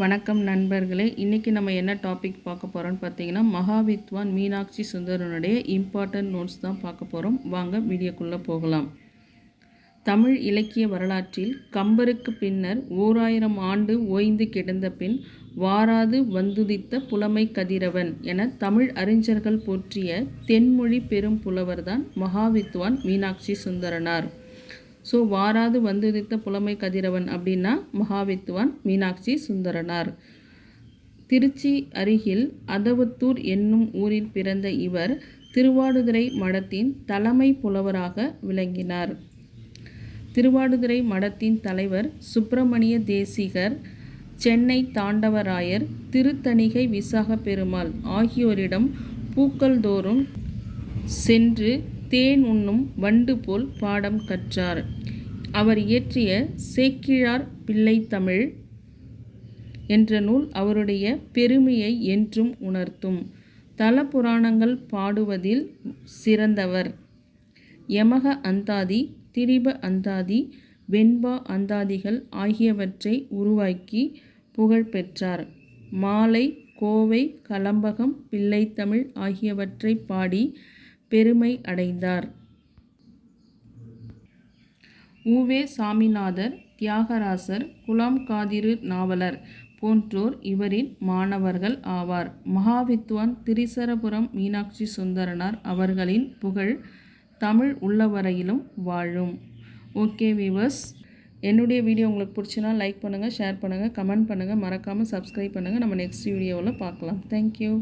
வணக்கம் நண்பர்களே. இன்றைக்கி நம்ம என்ன டாபிக் பார்க்க போகிறோம்னு பார்த்தீங்கன்னா மகாவித்வான் மீனாட்சி சுந்தரனுடைய இம்பார்ட்டன்ட் நோட்ஸ் தான் பார்க்க போகிறோம் வாங்க வீடியோக்குள்ளே போகலாம். தமிழ் இலக்கிய வரலாற்றில் கம்பருக்கு பின்னர் ஓராயிரம் ஆண்டு ஓய்ந்து கிடந்த பின் வாராது வந்துதித்த புலமை கதிரவன் என தமிழ் அறிஞர்கள் போற்றிய தென்மொழி பெரும் புலவர்தான் மகாவித்வான் மீனாட்சி சுந்தரனார். ஸோ வாராது வந்துதித்த புலமை கதிரவன் அப்படின்னா மகாவித்வான் மீனாட்சி சுந்தரனார். திருச்சி அருகில் அதவத்தூர் என்னும் ஊரில் பிறந்த இவர் திருவாடுதுறை மடத்தின் தலைமை புலவராக விளங்கினார். திருவாடுதுறை மடத்தின் தலைவர் சுப்பிரமணிய தேசிகர் சென்னை தாண்டவராயர் திருத்தணிகை விசாக பெருமாள் ஆகியோரிடம் பூக்கள் தோறும் சென்று தேன் உண்ணும் வண்டு போல் பாடம் கற்றார். அவர் இயற்றிய சேக்கிழார் பிள்ளை தமிழ் என்ற நூல் அவருடைய பெருமையை என்றும் உணர்த்தும். தல புராணங்கள் பாடுவதில் சிறந்தவர். யமக அந்தாதி திரிப அந்தாதி வெண்பா அந்தாதிகள் ஆகியவற்றை உருவாக்கி புகழ் பெற்றார். மாலை கோவை கலம்பகம் பிள்ளைத்தமிழ் ஆகியவற்றை பாடி பெருமை அடைந்தார். உவே சாமிநாதர் தியாகராசர் குலாம் காதிரு நாவலர் போன்றோர் இவரின் மாணவர்கள் ஆவார். மகாவித்வான் திரிசரபுரம் மீனாட்சி சுந்தரனார் அவர்களின் புகழ் தமிழ் உள்ளவரையிலும் வாழும். ஓகே வீவர்ஸ் என்னுடைய வீடியோ உங்களுக்கு பிடிச்சினா லைக் பண்ணுங்கள் ஷேர் பண்ணுங்கள் கமெண்ட் பண்ணுங்கள் மறக்காமல் சப்ஸ்கிரைப் பண்ணுங்கள் நம்ம நெக்ஸ்ட் வீடியோவில் பார்க்கலாம். தேங்க்யூ.